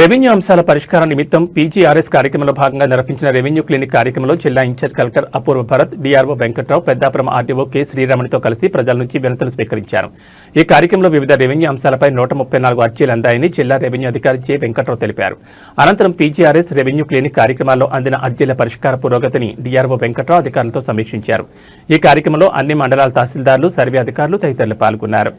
Revenue అంశాల పరిష్కారం నిమిత్తం పీజీఆర్ఎస్ కార్యక్రమంలో భాగంగా నిర్వహించిన రెవెన్యూ క్లినిక్ కార్యక్రమంలో జిల్లా in-charge collector Apoorva Bharat D R O Venkatrao Peddapuram R D O K శ్రీరమణితో కలిసి ప్రజల నుంచి వినతులు స్వీకరించారు. ఈ కార్యక్రమంలో వివిధ రెవెన్యూ అంశాలపై నూట ముప్పై నాలుగు అర్జీలు అందాయని జిల్లా రెవెన్యూ అధికారి జె వెంకట్రావు తెలిపారు. అనంతరం పీజీఆర్ఎస్ రెవెన్యూ క్లినిక్ కార్యక్రమాల్లో అందిన అర్జీల పరిష్కార పురోగతిని డిఆర్ఓ వెంకట్రావు అధికారులతో సమీక్షించారు. ఈ కార్యక్రమంలో అన్ని మండలాల తహసీల్దార్లు సర్వే అధికారులు తదితరులు పాల్గొన్నారు.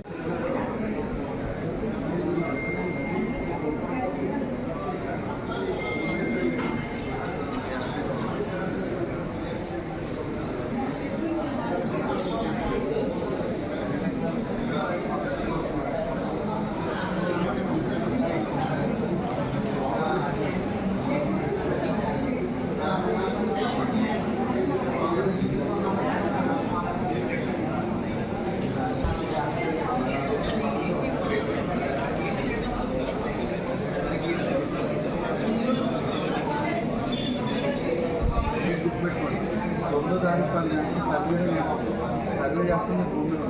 దానికి వాళ్ళు సర్వే సర్వే చేస్తున్న భూమిలో